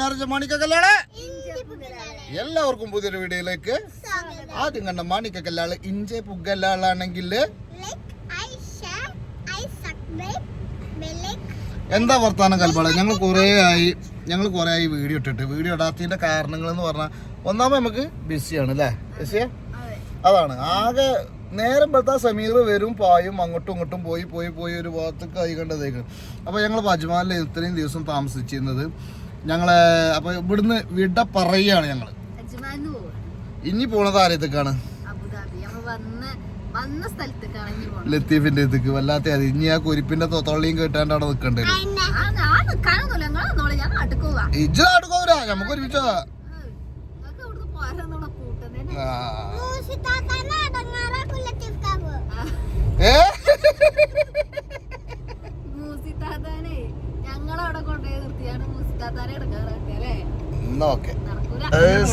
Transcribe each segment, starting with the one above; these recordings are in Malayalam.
ഞായറാഴ്ച മാണിക്കല്ലാളെ എല്ലാവർക്കും പുതിയൊരു വീഡിയോയിലേക്ക് ആദ്യം കണ്ട മാണിക്ക കല്യാൾ ഇഞ്ചെ പുggല്ലാളാണെങ്കിൽ എന്താ വർത്താനം കൽപ്പാട്? ഞങ്ങൾ കുറേ ആയി ഞങ്ങൾ കുറേ ആയി വീഡിയോ ഇട്ടിട്ട്. വീഡിയോ ഇടാത്തതിന്റെ കാരണങ്ങൾ എന്ന് പറഞ്ഞാൽ ഒന്നാമത് നമുക്ക് ബിസിയാണ് അല്ലേ? ബിസിയ? അതാണ്. ആകെ നേരം പെടുത്താ സമീർ വരും പായും അങ്ങോട്ടും ഇങ്ങോട്ടും പോയി പോയി പോയി ഒരു ഭാഗത്ത് കൈ കണ്ടതേക്ക്. അപ്പോൾ ഞങ്ങൾ അജ്മാലിൽ ഇത്രയും ദിവസം താമസിച്ചിരുന്നത്. ഞങ്ങളെ അപ്പൊ ഇവിടുന്ന് വിട പറയുകയാണ് ഞങ്ങൾ. ഇനി പോണത് ആരത്തേക്കാണ്? ലത്തീഫിന്റെ ഇതൊക്കെ വല്ലാത്ത അത്. ഇനി ആ കുരിപ്പിന്റെ തൊള്ളിയും കേട്ടാണ്ട് അവിടെ പോവാ. ഇജ്ജ് നാട്ടുകോരാ നമുക്ക് ഒരുമിച്ചാ. ഏ? ഞങ്ങളവിടെ കൊണ്ടുപോയി നിർത്തിയാണ് അല്ലേ? ഓക്കെ.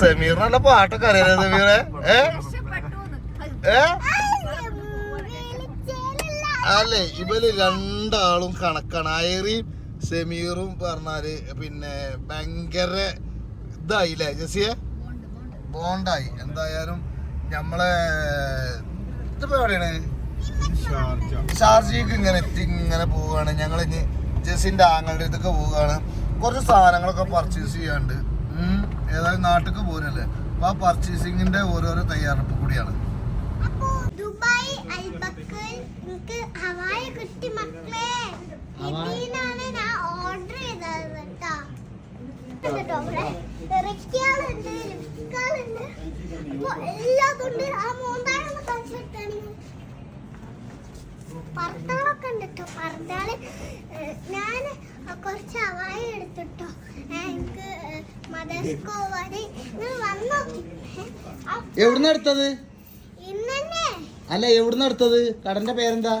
സമീർ നല്ല പാട്ടൊക്കെ അറിയാലോ സെമീറെ? അല്ലെ. ഇവർ രണ്ടാളും കണക്കാണ്. അയറി സെമീറും പറഞ്ഞാൽ പിന്നെ ഭയങ്കര ഇതായില്ലേ ജസിയെ. ബോണ്ടായി. എന്തായാലും നമ്മളെ ഇതിപ്പോ എവിടെയാണ്? ഷാർജിക്ക് ഇങ്ങനെ എത്തി ഇങ്ങനെ പോവുകയാണ് ഞങ്ങൾ ഇനി ജസിന്റെ ആങ്ങളുടെ അടുത്തൊക്കെ പോവുകയാണ്. കുറച്ച് സാധനങ്ങളൊക്കെ പർച്ചേസ് ചെയ്യാണ്ട്. ഏതായാലും നാട്ടിലേക്ക് പോരല്ലേ അപ്പൊ ആ പർച്ചേസിങ്ങിന്റെ ഓരോരോ തയ്യാറെടുപ്പ് കൂടിയാണ്. ദുബായ് ഹവായ മക്കളെ. ഞാൻ ഓർഡർ ആ പർദ്ദകളൊക്കെ ഉണ്ട് കേട്ടോ പർദ്ദകൾ ഞാൻ കുറച്ച് അവായ എടുത്തിട്ടോ. എനിക്ക് മദേഴ്സ് നിങ്ങൾ വന്നോ. എവിടുന്ന എടുത്തത്? ഇന്നെ അല്ല എവിടുന്ന എടുത്തത്? കടന്റെ പേരെന്താ?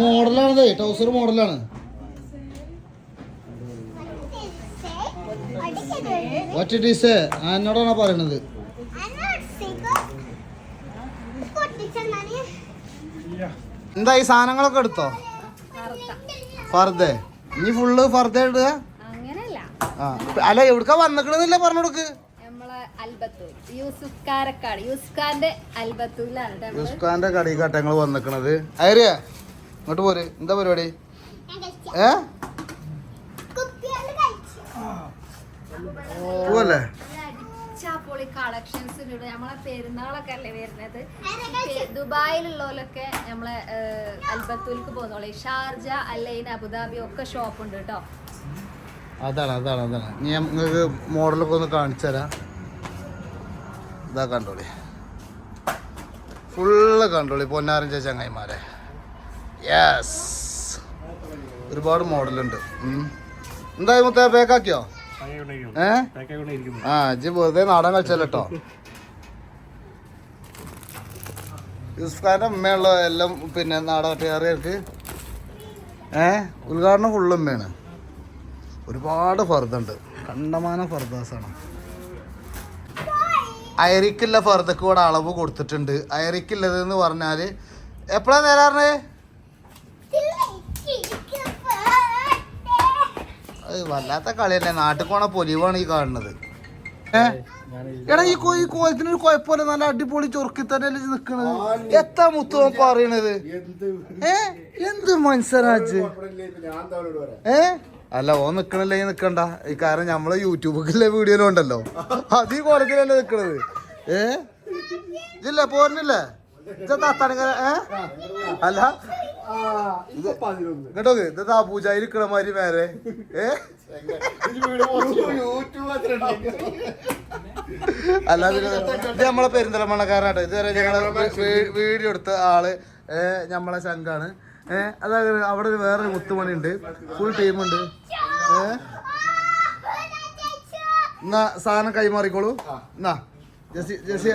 മോഡലാണ് ടൗസർ മോഡലാണ്. വാട്ട് ഇറ്റ് ഈസ് എന്നോടാണ് പറയണത്? എന്താ ഈ സാധനങ്ങളൊക്കെ എടുത്തോ? ഫർദേ. ഇനി ഫുള്ള് ഫർദ ഇടുക? ആ. അല്ല എവിടുക്ക വന്നിക്കണെന്നില്ല പറഞ്ഞു കൊടുക്ക് യൂസുഫ് യൂസുഫ് ഖാന്റെ ഞങ്ങൾ വന്നിക്കണത്. അയറിയ ഇങ്ങോട്ട് പോര്. എന്താ പരിപാടി? ഏ? പോവല്ലേ? അടിച്ചാപ്പൊളി കളക്ഷൻസ് ഉണ്ട് നമ്മളെ പെരുന്നാളൊക്കെ അല്ലേ വരുന്നത്? ദുബായിലുള്ളവരൊക്കെ നമ്മളെ അൽബത്തൂൽക്ക് പോകുന്നോളെ. Sharjah Al Ain Abu Dhabi ഒക്കെ ഷോപ്പ് ഉണ്ട് കേട്ടോ. അതാണ് അതാണ് അതാണ്. ഞാൻ നിങ്ങൾക്ക് മോഡലൊക്കെ ഒന്ന് കാണിച്ചു തരാം. ഇതാ കണ്ടോളി. ഫുള്ള് കണ്ടോളി പൊന്നാരഞ്ച ചങ്ങായിമാരെ യെസ് ഒരുപാട് മോഡലുണ്ട്. എന്തായാലും എന്തായി മുത്തേ പേക്കാക്കിയോ ഏ? ആ ഇജ്ജ് വെറുതെ നാടൻ കളിച്ചല്ലോ കേട്ടോ യൂസുഫ് ഖാന്റെ ഉമ്മയുള്ള എല്ലാം പിന്നെ നാടകട്ടുകാർക്ക് ഏ? ഉദ്ഘാടനം ഫുള്ള് ഉമ്മയാണ്. ഒരുപാട് ഫർദുണ്ട്. കണ്ടമാനം ഫർദാസാണ്. അയറിക്കുള്ള ഫർദക്ക് കൂടെ അളവ് കൊടുത്തിട്ടുണ്ട്. അയറിക്കുള്ളത് എന്ന് എപ്പോഴാണ് എപ്പോഴാ നേരം പറഞ്ഞേ അത് വല്ലാത്ത കളിയല്ലേ. നാട്ടിൽ പോണ പൊലിവാണ് ഈ കാണുന്നത്. എടാ ഈ ഈ കോയത്തിനൊരു കുഴപ്പമില്ല. നല്ല അടിപൊളി ചൊറുക്കി തന്നെ നിക്കണത്. എത്താ മുത്തു പറയണത്. ഏ? എന്ത് മനസ്സരാജ് ഏ? അല്ല ഓ നിക്കണല്ലേ? നിക്കണ്ട. ഈ കാരണം നമ്മളെ യൂട്യൂബിലെ വീഡിയോയിലുണ്ടല്ലോ അത് ഈ കോലത്തിലല്ലേ നിക്കണത്. ഏ? ഇല്ല പോരുന്നില്ലേ താത്താനിങ്ങനെ ഏ? അല്ല. കേട്ടോ ഇത് താപൂജായി നിക്കണ മാതിരി വേറെ ഏ? അല്ല ഇത് നമ്മളെ പെരിന്തലമണ്ണക്കാരനാട്ടോ ഇതുവരെ ഞങ്ങളെ വീഡിയോ എടുത്ത ആൾ ഏ നമ്മളെ ശങ്കാണ് ഏ അതായത് അവിടെ ഒരു വേറൊരു മുത്തുമണി ഉണ്ട് ഫുൾ ടീമുണ്ട് ഏ? എന്നാ സാധനം കൈമാറിക്കോളൂ. എന്നാ ജസി ജസി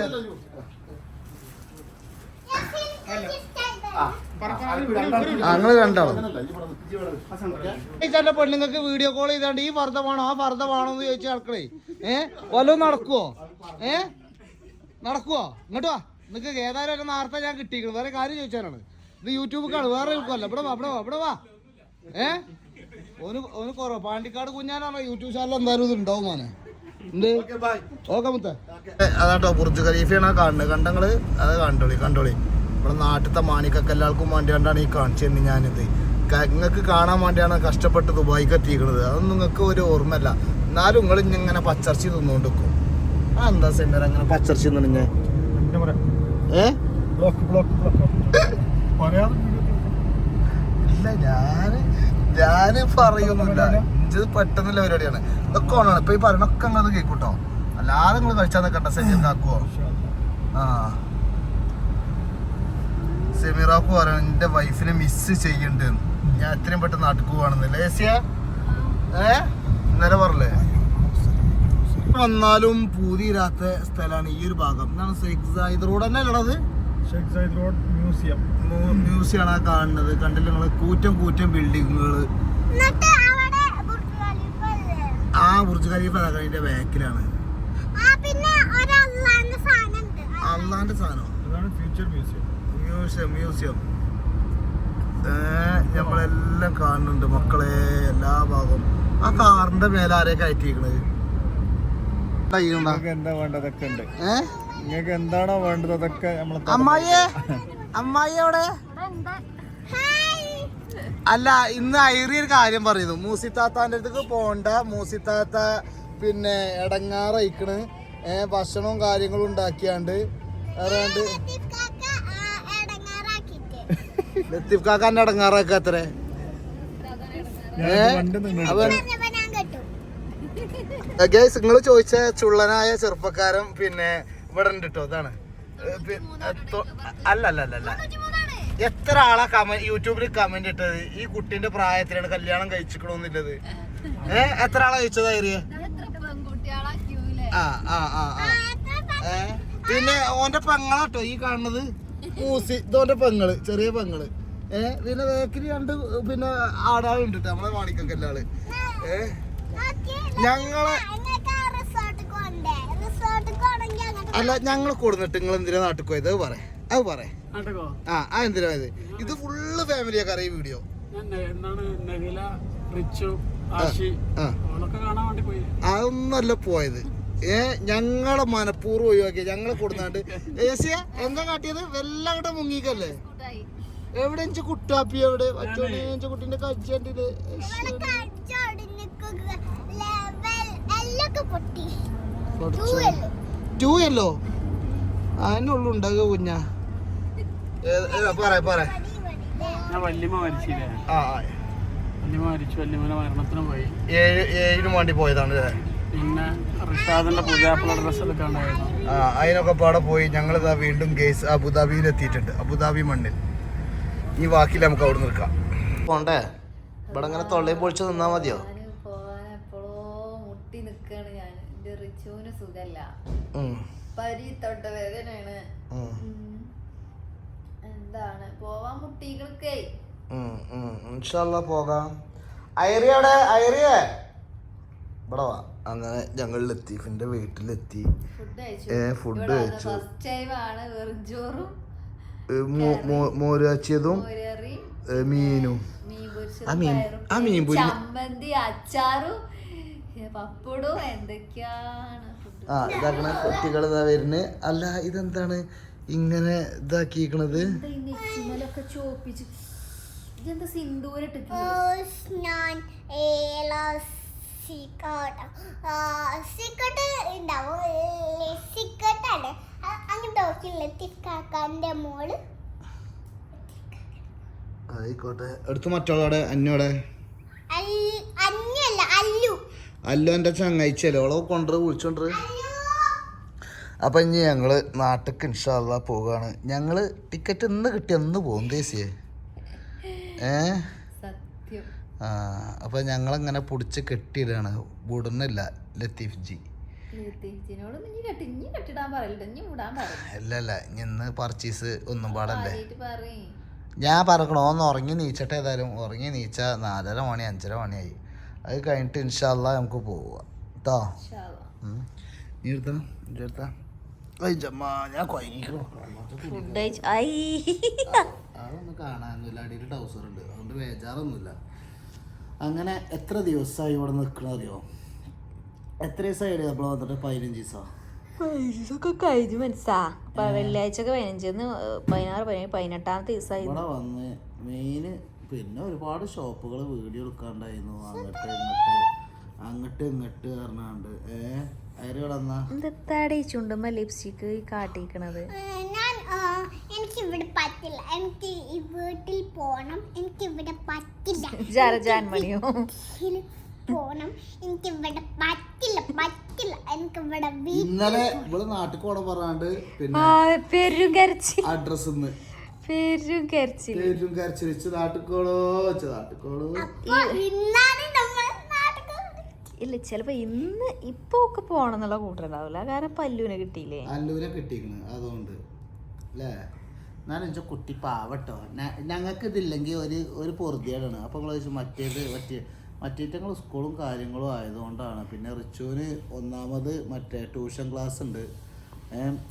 ചേട്ടന്റെ പെണ്ണുങ്ങൾക്ക് വീഡിയോ കോൾ ചെയ്താണ്ട് ഈ വർദ്ധമാണോ വേണോ ആ വർദ്ധമാണോ വേണോ എന്ന് ചോദിച്ചു നടക്കണേ. ഏ? വല്ലതും നടക്കുവോ? ഏ? നടക്കുവോ? ഇങ്ങോട്ട് വാ. നിങ്ങക്ക് ഏതായാലും ഒരു നേരത്തെ ഞാൻ കിട്ടിയിരിക്കണം. വേറെ കാര്യം ചോദിച്ചാലാണ് ഇത് യൂട്യൂബ് കാണും വേറെ അല്ല ഇവിടെ വാ ഇവിടെ വാ ഇവിടെ വാ. ഏ? ഓന് ഓന് കുറവ് പാണ്ടിക്കാട് കുഞ്ഞാനാണോ യൂട്യൂബ് ചാനൽ എന്തായാലും ഇത് ഉണ്ടാവും മോനെ. ഉണ്ട് ഓക്കെ മുത്ത. അതാട്ടോ ബുർജ് ഖലീഫയാണ് കാണുന്നത്. കണ്ടങ്ങൾ അത് കണ്ടോളി കണ്ടോളി. ഇവിടെ നാട്ടിലത്തെ മാണിക്കൊക്കെ എല്ലാവർക്കും വേണ്ടി കണ്ടാണ് ഈ കാണിച്ചു തന്നെ ഞാനിത് നിങ്ങൾക്ക് കാണാൻ വേണ്ടിയാണ് കഷ്ടപ്പെട്ട് ദുബായിക്ക് എത്തിക്കുന്നത് അതൊന്നും നിങ്ങൾക്ക് ഒരു ഓർമ്മയല്ല. എന്നാലും നിങ്ങൾ ഇങ്ങനെ പച്ചർച്ചി തിന്നുകൊണ്ട് നിൽക്കും ആ എന്താ സെന്റർ അങ്ങനെ പച്ചർച്ചി തിന്നെ ഏ? ഇല്ല ഞാൻ ഞാൻ പറയുന്നില്ല. ഇത് പെട്ടെന്നുള്ള പരിപാടിയാണ്. ഇതൊക്കെ ഓണാണ്. ഇപ്പൊ ഈ പറയണൊക്കെ അങ്ങ് കേൾക്കൂട്ടോ അല്ലാതെ നിങ്ങൾ കഴിച്ചാൽ നിൽക്കണ്ട ആക്കുവോ ആ. സെമിറാക്കു പറയണം എന്റെ വൈഫിനെ മിസ് ചെയ്യണ്ട. ഞാൻ എത്രയും പെട്ടെന്ന് നാട്ടിൽ പോവാണെന്നല്ലേ ഏസിയ? ഏ? ഇന്നലെ പറഞ്ഞേ വന്നാലും പൂതിയിരാത്ത സ്ഥലമാണ് ഈ ഒരു ഭാഗം. എന്താണ് സായിദ് റോഡ് തന്നെ ഉള്ളത് Sheikh Zayed road museum. Museum ആണ് ആ കാണുന്നത്. കണ്ടില്ല നിങ്ങൾ? കൂറ്റം കൂറ്റം ബിൽഡിങ്ങുകൾ ആ ബുർജ് ഖലീഫ അതിന്റെ ബാക്കിലാണ്. ആ പിന്നെ ഒരു അള്ളാന്റെ സാധനം ഉണ്ട്. അള്ളാന്റെ സാധനം? അതാണ് ഫ്യൂച്ചർ മ്യൂസിയം മ്യൂസിയം മ്യൂസിയം. നമ്മളെല്ലാം കാണുന്നുണ്ട് മക്കളെ എല്ലാ ഭാഗവും. ആ കാറിന്റെ മേലെ ആരെ കയറ്റിയിരിക്കണത്? എന്താ വേണ്ടതൊക്കെ ഉണ്ട്. നിങ്ങൾക്ക് എന്താണോ വേണ്ടത് അതൊക്കെ അമ്മായിയെ അമ്മായി എവിടെ? ഹായ് അല്ല ഇന്ന് ഐറി ഒരു കാര്യം പറയുന്നു. മൂസിത്താത്താന്റെ അടുത്തേക്ക് പോണ്ട. മൂസിത്താത്ത പിന്നെ ഇടങ്ങാറയിക്കണ് ഏഹ് ഭക്ഷണവും കാര്യങ്ങളും ഉണ്ടാക്കിയാണ്ട്. അറിയാണ്ട് ലത്തീഫ് കാക്കാന്റെ എടങ്ങാറാക്ക അത്ര? അവൻ ഗൈസ് നിങ്ങൾ ചോദിച്ച ചുള്ളനായ ചെറുപ്പക്കാരൻ പിന്നെ ഇവിടെ ഉണ്ട് കേട്ടോ ഇതാണ്. അല്ല അല്ല അല്ല അല്ല. എത്ര ആളാ കമന്റ് യൂട്യൂബിൽ കമന്റ് ഇട്ടത്? ഈ കുട്ടിന്റെ പ്രായത്തിലാണ് കല്യാണം കഴിച്ചിക്കണോന്നില്ലത്. ഏ എത്ര ആളാ പെൺകുട്ടികളാ ആ ആ ആ പിന്നെ ഓന്റെ പെങ്ങളാട്ടോ ഈ കാണുന്നത്. മൂസി ഇതോന്റെ പെങ്ങൾ ചെറിയ പെങ്ങൾ. ഏ പിന്നെ ബേക്കറി രണ്ട് പിന്നെ ആടാളുണ്ട് നമ്മളെ മാണിക്കൊക്കെ ആൾ ഏ? ഞങ്ങളെ അല്ല ഞങ്ങൾ കൊടുന്നിട്ട് നിങ്ങൾ എന്തിനാ നാട്ടിൽ പോയത്? അത് പറ അത് പറ. ആ ആ എന്തിനാ പോയത്? ഇത് ഫുള്ള് ഫാമിലിയൊക്കെ അറിയ വീഡിയോ അതൊന്നല്ല പോയത്. ഏ ഞങ്ങളെ മനഃപൂർവം ഒഴിവാക്കിയ ഞങ്ങളെ കൊടുന്നാണ്ട് ഏസിയ എന്താ കാട്ടിയത്? വെല്ലാം കൂടെ മുങ്ങിക്കല്ലേ? എവിടെ എന്റെ കുട്ടാപ്പി എവിടെ എന്റെ കുട്ടീന്റെ പൊട്ടി. ടൂ അല്ലോ അതിനുള്ളു ഉണ്ടാകുക കുഞ്ഞ. പറ പറ ഞാൻ വല്യമ്മ മരിച്ചില്ലേ? ആ വല്യമ്മ മരിച്ചു വല്യമ്മയുടെ മരണത്തിന് പോയി. ഏഴ് ഏഴിനും വേണ്ടി പോയതാണ് അല്ലേ പിന്നെ റിഷാദിന്റെ പുതിയാപ്പിള ഡ്രസ് എടുക്കാണ്ടായിരുന്നു ആ അതിനൊക്കെ പാടെ പോയി ഞങ്ങൾ ഇതാ വീണ്ടും കേസ് അബുദാബിയിൽ എത്തിയിട്ടുണ്ട് അബുദാബി മണ്ണിൽ. ഈ വാക്കിൽ നമുക്ക് അവിടെ നിൽക്കാം പോണ്ടേ? ഇവിടെ അങ്ങനെ തൊള്ളയും പൊളിച്ച് നിന്നാ മതിയോ? മുട്ടി നിക്കാണ് ഞാൻ എന്റെ റിച്ചുവിന് സുഖല്ല പരി തൊട്ട വേദനയാണ്. എന്താണ്? പോവാൻ മുട്ടികൾക്കേ. ഐറിയ ഇവിടെ വാ. അങ്ങനെ ഞങ്ങൾ ലത്തീഫിന്റെ വീട്ടിലെത്തി. ഫുഡ് കഴിച്ചു. ഫസ്റ്റ് ടൈം ആണ് വെറും ചോറും മോര് കാച്ചിയതും മോരറി ഏ, മീനും. ആ മീൻ- ആ മീൻ പൊരി- ചമ്മന്തി അച്ചാറും ഏ, പപ്പടവും എന്തൊക്കെയാണ് ആ ഇതാക്കണ കുട്ടികൾ ഇതാ വരുന്നത് അല്ല ഇതെന്താണ് ഇങ്ങനെ ഇതാക്കിക്കണത് ഞാൻ സീക്കോട്ട് സീക്കോട്ട് ഉണ്ടാവും. സീക്കോട്ടാണ്. ആയിക്കോട്ടെ. അടുത്ത് മറ്റോളവിടെ അന്നോടെ അല്ലു അല്ലോ. എന്റെ ചങ്ങായിച്ചല്ലേ? ഓളെ കൊണ്ടുവര് വിളിച്ചോണ്ട് അപ്പം ഇനി ഞങ്ങൾ നാട്ടിലേക്ക് ഇൻഷാല്ല പോവുകയാണ് ഞങ്ങൾ ടിക്കറ്റ് ഇന്ന് കിട്ടി അന്ന് പോകും ദേശിയെ. ഏ? സത്യം. ആ അപ്പം ഞങ്ങളങ്ങനെ പൊടിച്ച് കെട്ടിയിടാണ്. വിടുന്നില്ല ലത്തീഫ് ജി ലത്തീഫിനോട് ഇനി കെട്ടി ഇനി കെട്ടിടാൻ പറയില്ല ഇനി വിടാൻ പറയും അല്ല അല്ല ഇനി ഇന്ന് പർച്ചേസ് ഒന്നും പാടല്ലേ ഞാൻ പറക്കണോന്ന് ഒന്ന് ഉറങ്ങി നീച്ചട്ടെ ഏതായാലും. ഉറങ്ങി നീച്ച നാലര മണി അഞ്ചര മണിയായി. അത് കഴിഞ്ഞിട്ട് ഇൻഷാല്ല നമുക്ക് പോവുക കേട്ടോ നീ എടുത്താ ഇജ്ജ് എടുത്താ ഞാൻ കൊയങ്ങിക്കണു. അതൊന്നും കാണാനൊന്നുമില്ല. അടിയിൽ ടൗസർ ഉണ്ട്. അതുകൊണ്ട് ബേജാറൊന്നുമില്ല. അങ്ങനെ എത്ര ദിവസമായി ഇവിടെ നിൽക്കണ അറിയോ? എത്ര ദിവസമായി നമ്മൾ വന്നിട്ട് പതിനഞ്ച് ദിവസമാണ് ഇതൊക്കെ കഴിഞ്ഞു മനസ്സാ. വെള്ളിയാഴ്ച ഒക്കെ പതിനഞ്ചിന്ന് പതിനാറ് പതിനേഴ് പതിനെട്ടാമത്തെ ദിവസമായി ഇവിടെ വന്ന് മെയിൻ പിന്നെ ഒരുപാട് ഷോപ്പുകൾ വീഡിയോ എടുക്കാണ്ടായിരുന്നു. അങ്ങോട്ട് ഇങ്ങോട്ട് അങ്ങോട്ട് ഇങ്ങോട്ട് പറഞ്ഞാണ്ട്. ഏ ഈ കിടന്നാ എന്തെത്താടി ചുണ്ടുമ്പോ ലിപ്സ്റ്റിക്ക് കാട്ടിക്കണത്? ഞാൻ ആ, എനിക്ക് ഇവിടെ പറ്റില്ല. എനിക്ക് ഈ വീട്ടിൽ പോണം. എനിക്ക് ഇവിടെ പറ്റില്ല. ജാര ജാൻമണിയോ? പോണം. എനിക്ക് ഇവിടെ പറ്റില്ല പറ്റില്ല എനിക്ക് ഇവിടെ ഇന്നലെ ഇവിടെ നാട്ടിൽ കൂടെ പറഞ്ഞാണ്ട് പിന്നെ പെരും കരച്ചിൽ അഡ്രസ് ഇന്ന് പെരും കരച്ചിൽ പേരും കരച്ചിരിച്ച് നാട്ടിക്കോളോ വെച്ച് നാട്ടിക്കോളോ. ഇന്നാണ് നമ്മൾ ഇല്ല ചിലപ്പോ ഇന്ന് ഇപ്പൊ ഒക്കെ പോണെന്നുള്ള കൂട്ടുണ്ടാവില്ല കാരണം പല്ലുവിനെ കിട്ടിയില്ലേ. അല്ലൂരെ കിട്ടിക്കണ് അതുകൊണ്ട്. അല്ലേ എന്നാലും കുട്ടി പാവട്ടോ. ഞങ്ങൾക്ക് ഇതില്ലെങ്കിൽ ഒരു ഒരു പൊറുതിയാണ് അപ്പൊ നിങ്ങൾ മറ്റേത് മറ്റേ മറ്റേറ്റങ്ങൾ സ്കൂളും കാര്യങ്ങളും ആയതുകൊണ്ടാണ്. പിന്നെ റിച്ചുവിന് ഒന്നാമത് മറ്റേ ട്യൂഷൻ ക്ലാസ് ഉണ്ട്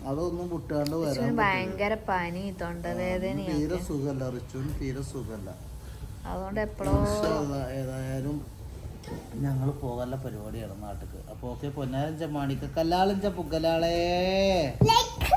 അതൊന്നും വിട്ടാണ്ട് വരാൻ. ഭയങ്കര പനി തൊണ്ടവേദന തീരെ സുഖമല്ല റിച്ചുവിന് തീരെ സുഖമല്ല അതുകൊണ്ട് എപ്പോഴോ ഏതായാലും ഞങ്ങൾ പോകാനുള്ള പരിപാടിയാണ് നാട്ടിക്ക്. അപ്പോൾ ഓക്കെ പൊന്നാരഞ്ച മാണിക്ക കല്ലാളഞ്ച പുകലാളേ ലൈക്ക്.